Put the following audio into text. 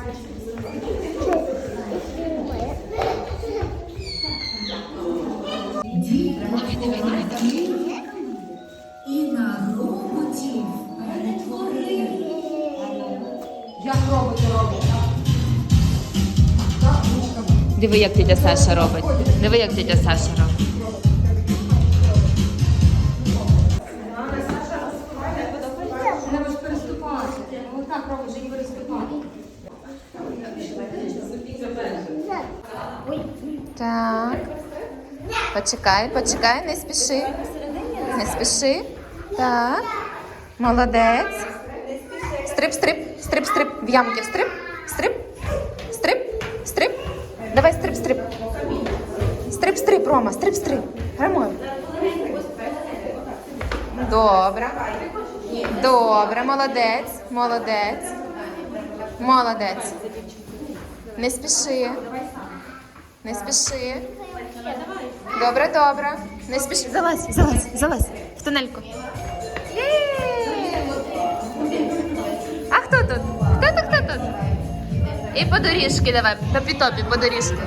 І на роботів перетворив. Як роботи роблять? Диви, як тетя Саша робить. Диви, як тетя Саша робить. Не можеш переступати. Ну так робиш, і переступати. Так. Почекай, почекай, не спіши. Не спіши. Так. Молодець. Стрип, стрип, стрип, стрип. В ямки. Стрип, стрип, стрип, стрип. Давай стрип, стрип. Стрип, стрип, Рома, стрип, стрип. Грамо. Добре. Добре, молодець, молодець. Молодець. Не спіши. Не спіши. Добре, добре. Не спіши. Залазь, залазь, залазь. В тунельку. А хто тут? Хто тут, хто тут? І по доріжки давай. Топі-топі, по доріжки.